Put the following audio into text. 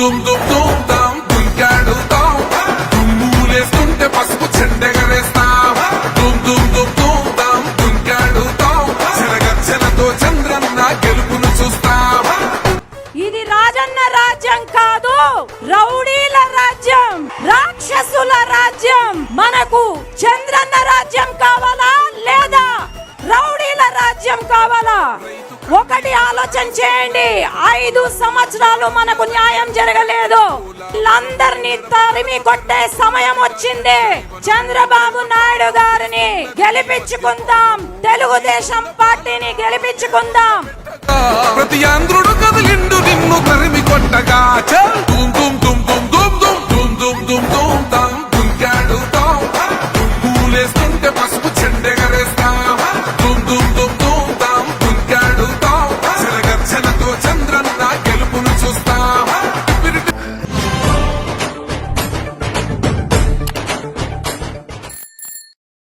దుమ్ దుమ్ దుమ్ దాం దుంకాడుతాం దుమ్ములేస్తుంటే పసుపు చెండెగరేస్తాం దుమ్ దుమ్ దుమ్ దుమ్ దాం దుంకాడుతాం చెలగచ్చలతో చంద్రన్న గెలుపును చూస్తాం. ఇది రాజన్న రాజ్యం కాదు రౌడీల రాజ్యం రాక్షసుల రాజ్యం. మనకు చంద్రన్న రాజ్యం కావాలా లేదా రౌడీల రాజ్యం కావాలా? ఒకటి ఆలోచన చేయండి. ఐదు సంవత్సరాలు మనకు న్యాయం జరగలేదు. అందరినీ తరిమి కొట్టే సమయం వచ్చింది. చంద్రబాబు నాయుడు గారిని గెలిపించుకుందాం. తెలుగుదేశం పార్టీని గెలిపించుకుందాం. ప్రతి